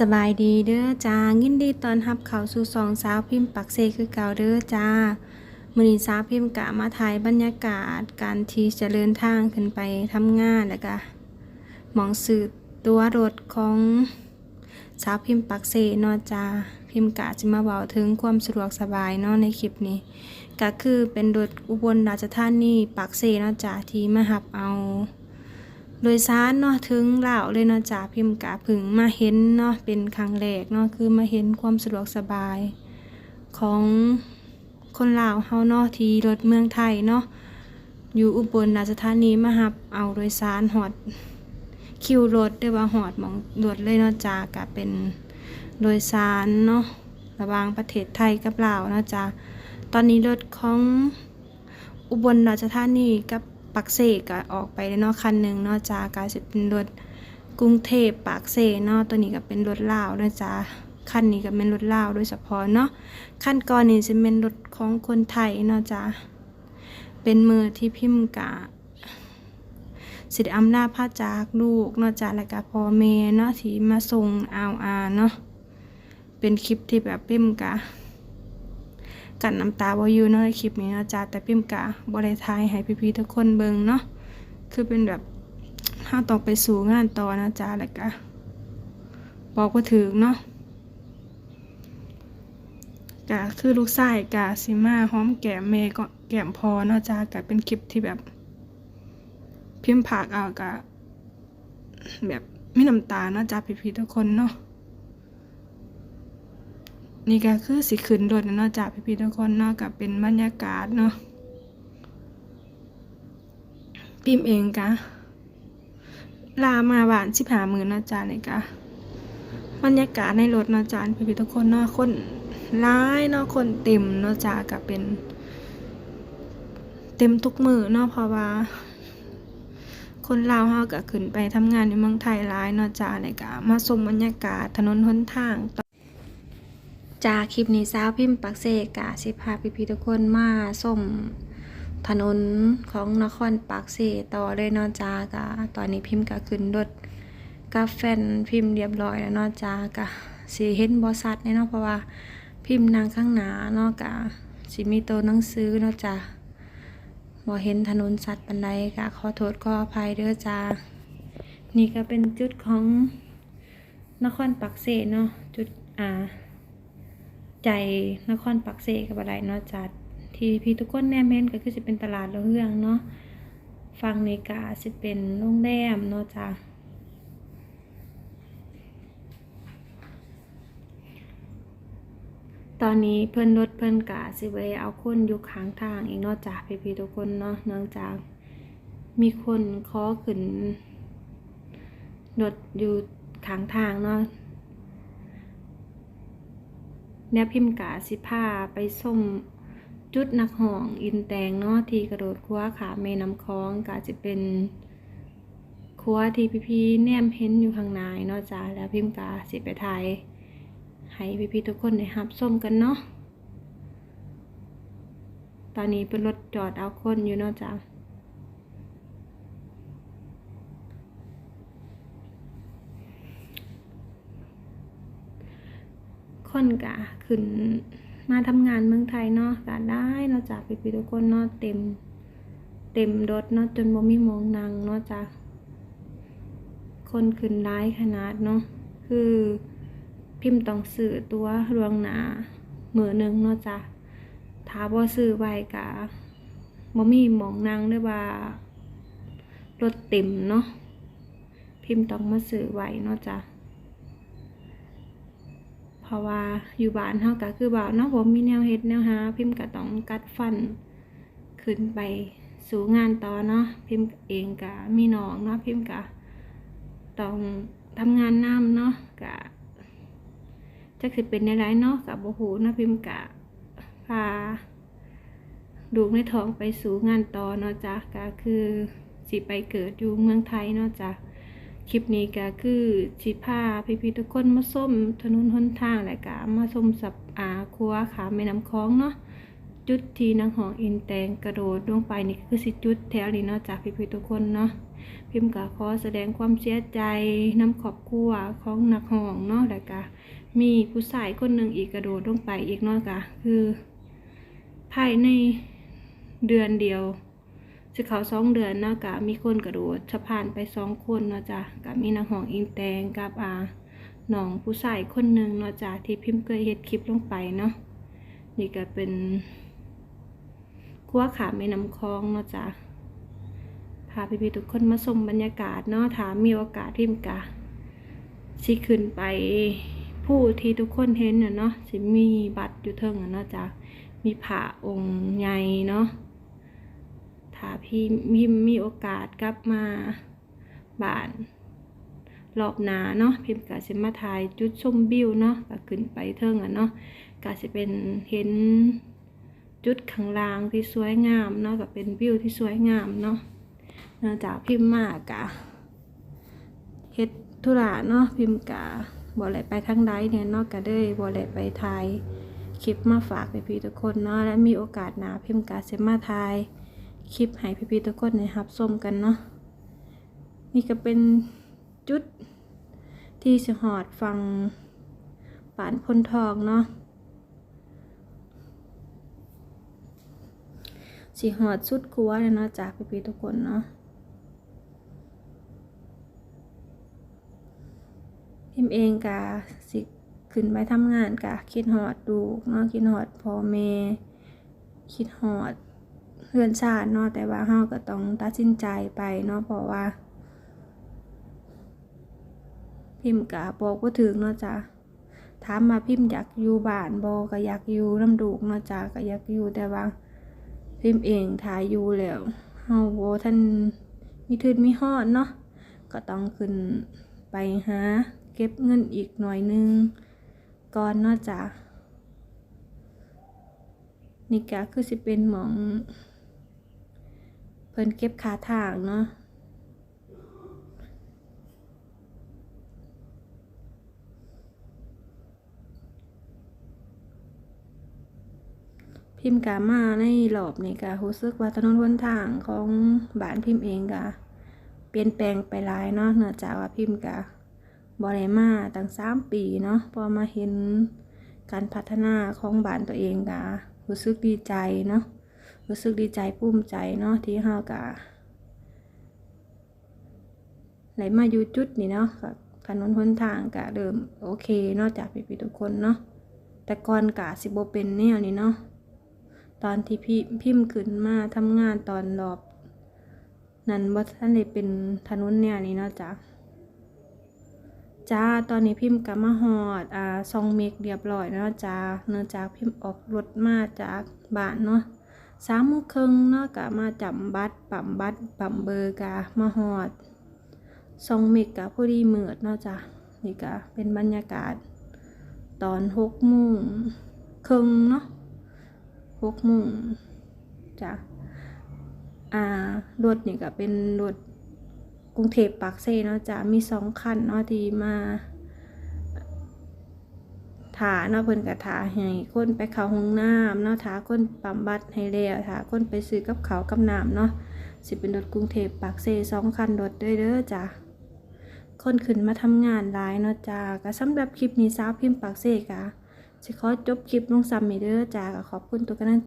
สบายดีเด้อจ้ายินดีตอนรับเขาสู่สองสาวพิมพ์ปักเซคือเก่าเด้อจ้ามือนีสาวพิมพ์กะมาถ่ายบรรยากาศการที่จะเดินทางขึ้นไปทำงานแล้วก็มองสืบตัวรถของสาวพิมพ์ปักเซนาจ้าพิมพ์กะจะมาเว้าถึงความสะดวกสบายเนาะในคลิปนี้ ก็คือเป็นรถอุบลราชธานีปักเซนาจ้าที่มาหับเอา โดยสารเนาะถึงลาวเลยเนาะจ้าพิมพ์กะผึ่งมาเห็นเนาะเป็นครั้งแรกเนาะคือมาเห็นความสะดวกสบายของคนลาวเฮาเนาะที่รถเมืองไทยเนาะอยู่อุบลราชธานีมาหับเอาโดยสารหอดคิวรถได้ว่าหอดหมองรถเลยเนาะจ้ากะเป็นโดยสารเนาะระหว่างประเทศไทยกับลาวเนาะจ้าตอนนี้รถของอุบลราชธานีกับ ปักเสก็ออกไปเนาะคันหนึ่งเนาะจ้ากาจะเป็นรถกรุงเทพปากเสเนาะตัวนี้ก็เป็นรถลาวเนาะจ้าคันนี้ก็เป็นรถลาวโดยเฉพาะเนาะคันก่อนนี่จะเป็นรถของคนไทยเนาะจ้าเป็นมือที่พิมพ์กะสิได้อำลาจพาจากลูกเนาะจ้าแล้วก็พ่อแม่เนาะที่มาส่งเอาอาเนาะเป็นคลิปที่แบบพิมพ์กะ กันน้ำตาบอยู่เนาะในคลิปนี้นะจ้าแต่พิมพ์กะบ่ไทายให้พี่ๆทุกคนเบิ่งเนาะคือเป็นแบบเฮาต้อไปสู่งานต่อนะจ้าแล้วก็บอกว่าถึงเนาะกะคือลูกชายกะสิมาหอมแก้มแม่ก็แก้มพอเนาะจ้ากะเป็นคลิปที่แบบ พิมพ์ผากเอากะแบบไมีน้ำตาเนาะจ้าพี่ๆทุกคนเนาะ นี่ก็คือสิขึ้นรถเนาะจากพี่ๆทุกคนเนาะกับเป็นบรรยากาศเนาะพิมพ์เองกะลามาบ้านสิบหามื่นเนาะจานนี่กะบรรยากาศในรถเนาะจานพี่ๆทุกคนเนาะคนร้ายเนาะคนเต็มเนาะจ้ากับเป็น เต็มทุกมือเนาะเพราะว่า คนลาวเฮาก็ขึ้นไปทำงานในเมืองไทยหลายเนาะจ้านี่กะมาชมบรรยากาศถนนหนทาง จากคลิปนี้สาวพิมพ์ปักเสกะสิพาพี่ๆทุกคนมาส้มถนนของนครปักเสต่อเลยนาะจากะตอนนี้พิมพ์ก็ขึ้นรถกับแฟนพิมพ์เรียบร้อยแล้วนาะจากะสิเห็นบอสัตแน่เนาะเพราะว่าพิมพ์นางข้างหน้านากะสิมีโตหนังสือนาะจ้าบ่เห็นถนนสัตว์ปันใดกะขอโทษขออภัยเด้อจ้านี่ก็เป็นจุดของนครปักเสเนาะจุดอ่า ใจนครปักเซกับอะไรเนาะจัดที่พี่ทุกคนแนมเห็นก็คือจะเป็นตลาดละเฮืองเนาะฟังในกาจะเป็นโรงแรมเนาะจ้ะตอนนี้เพิ่นรถเพิ่นกาสิไว้เอาคนอยู่ข้างทางเองเนาะจ้ะพี่พี่ทุกคนเนาะเนื่องจากมีคนขอขึ้นรถอยู่ข้างทางเนาะ เนี่ยพิมพ์กาสิพาไปส้มจุดนักห่องอินแตงเนาะที่กระโดดคว้าขาเมน้ำคล้องกาจะเป็นคว้าที่พี่ๆแนมเห็นอยู่ข้างในเนาะจ้าแล้วพิมพ์กาสิไปถ่ายให้พี่ๆทุกคนได้รับส้มกันเนาะตอนนี้เป็นรถจอดเอาคนอยู่เนาะจ้า คนกะขึ้นมาทำงานเมืองไทยเนาะกะได้เนาะจากพี่ๆทุกคนเนาะเต็ม เต็มรถเนาะจนบ่มีหมองนั่งเนาะจ้ะคนขึ้นร้ายขนาดเนาะคือพิมพ์ต้องซื้อตัวลวงหนาเหมือหนึ่งเนาะจ้ะถ้าบ่ซื้อไว้กะบ่มีหมองนั่งหรือว่ารถเต็มเนาะพิมพ์ต้องมาซื้อไว้เนาะจ้ะ ราะว่าอยู่บ้านเฮาก็คือว่าเนาะผมมีแนวเฮ็ดแนวหาพิมพ์ก็ต้องกัดฟันขึ้นไปสู่งานต่อเนาะพิมพ์เองก็มีน้องเนาะพิมพ์ก็ต้องทำงานนำเนาะก็จักสิเป็นในไรเนาะก็บ่ฮู้เนาะพิมพ์ก็พาลูกในท้องไปสู่งานต่อเนาะจ้ะก็คือสิไปเกิดอยู่เมืองไทยเนาะจ้ะ คลิปนี้ก็คือสิพาพี่ๆทุกคนมาส้มถนนหนทางและก็มาส้มสับอาครัวขาแม่น้ำคลองเนาะจุดที่นางหองอินแตงกระโดดลงไปนี่คือสิจุดแถวนี้เนาะจากพี่ๆทุกคนเนาะพิมพ์ก็ขอแสดงความเสียใจน้ำขอบครัวของนักหองเนาะแล้วก็มีผู้ชายคนหนึ่งอีกกระโดดลงไปอีกเนาะก็คือภายในเดือนเดียว สิเขาสองเดือนเนาะกะมีคนกระโดดสะพานไปสองคนเนาะจ้ะกะมีนางหองอิงแตงกับอาหนองผู้ชายคนหนึ่งเนาะจ้ะที่พิมพ์เคยเฮ็ดคลิปลงไปเนาะนี่ก็เป็นขั้วขาแม่น้ำคลองเนาะจ้ะพาพี่ๆทุกคนมาชมบรรยากาศเนาะถามมีโอกาสพิมกะสิขึ้นไปผู้ที่ทุกคนเห็นเนาะสิมีบัตรอยู่เทิงเนาะจ้ะมีผ่าองค์ใหญ่เนาะ ถ้าพี่พิมมีโอกาสกลับมาบ้านรอบหนาเนาะพิมพ์กะสิมาถ่ายจุดชมวิวเนาะก็ขึ้นไปเทิงอะเนาะกะสิเป็นเห็นจุดข้างล่างที่สวยงามเนาะก็เป็นวิวที่สวยงามเนาะเนื่องจากพิมพ์มากกะเฮ็ดธุระเนาะพิมพ์กะบ่ได้ไปทางใดเนี่ยเนาะก็เลยบ่ได้ไปถ่ายคลิปมาฝากพี่ๆทุกคนเนาะและมีโอกาสหนาพิมพ์กาเซมาทาย คลิปให้พี่ๆทุกคนในรับชมกันเนาะนี่ก็เป็นจุดที่สหอดฟังป่านพนทองเนาะสีหอดสุดคัวเนาะจากพี่ๆทุกคนเนาะพิมเองกาสิขึ้นไปทำงานกะคิดหอดดูกเนาะคิดหอดพ่อแม่คิดหอด เพื่อนชาติเนาะแต่ว่าเฮาก็ต้องตัดสินใจไปเนาะเพราะว่า พิมพ์กะบอกว่าถึงเนาะจ้ะถามมาพิมพ์อยากอยู่บ้านบอก็อยากอยู่น้ำดูกเนาะจ้ะก็อยากอยู่แต่ว่าพิมพ์เองถ่ายอยู่แล้วเฮาบ่ท่านมีทืนมีฮอดเนาะก็ต้องขึ้นไปหาเก็บเงินอีกหน่อยนึงก่อนเนาะจ้ะนี่ก็คือสิเป็นหมอง เพิ่นเก็บขาทางเนาะพิมพ์กามาในรอบนี้ก็รู้สึกว่าถนนหนทางของบ้านพิมพ์เองก็เปลี่ยนแปลงไปหลายเนาะเนื่องจากว่าพิมพ์กะบริมาตั้งสามปีเนาะพอมาเห็นการพัฒนาของบ้านตัวเองกะรู้สึกดีใจเนาะ รู้สึกดีใจภูมิใจเนาะที่เฮากะไหลมาอยู่จุดนี้เนาะก็ถนนหนทางกะเดิมโอเคเนาะจากพี่ๆทุกคนเนาะแต่ก่อนกะสิบเป็นแนวนี้เนาะตอนที่พี่พิมพ์ขึ้นมาทำงานตอนรอบ นั้นว่ท่านได้เป็นถนนแนวนี้เนาะจ้ะจ้าตอนนี้พิมพ์กลับมาหอดอ่าซองเมกเรียบร้อยแล้วจ้าเนื่องจากพิมพ์ออกรถมาจากบ้านเนาะ สามโมงครึ่งเนาะกะมาจับบัตรปั๊มบัตรปั๊มเบอร์กะมาหอดซองเมกกะพอดีเมืดเนาะจ้านี่กะเป็นบรรยากาศ ตอนหกโมงครึ่งเนาะหกโมงจ้าอ่ารถนี่ก็เป็นรถกรุงเทพปากเซเนาะจ้ะมีสองคันเนาะที่มา ถาเนาะเพิ่นก็ถาให้คนไปเข้าห้องน้ำเนาะถาคนปั๊มบัตรให้แล้วถาคนไปซื้อกับเขากับน้ำเนาะสิเป็นรถกรุงเทพปากเซสองคันรถด้วยเด้อจ้ะคนขึ้นมาทำงานหลายเนาะจ้าก็สำหรับคลิปนี้สาวพิมพ์ปากเซกะสิขอจบคลิปลงซ้ำนี่เด้อจ้าก็ขอบคุณตัวกันนั้น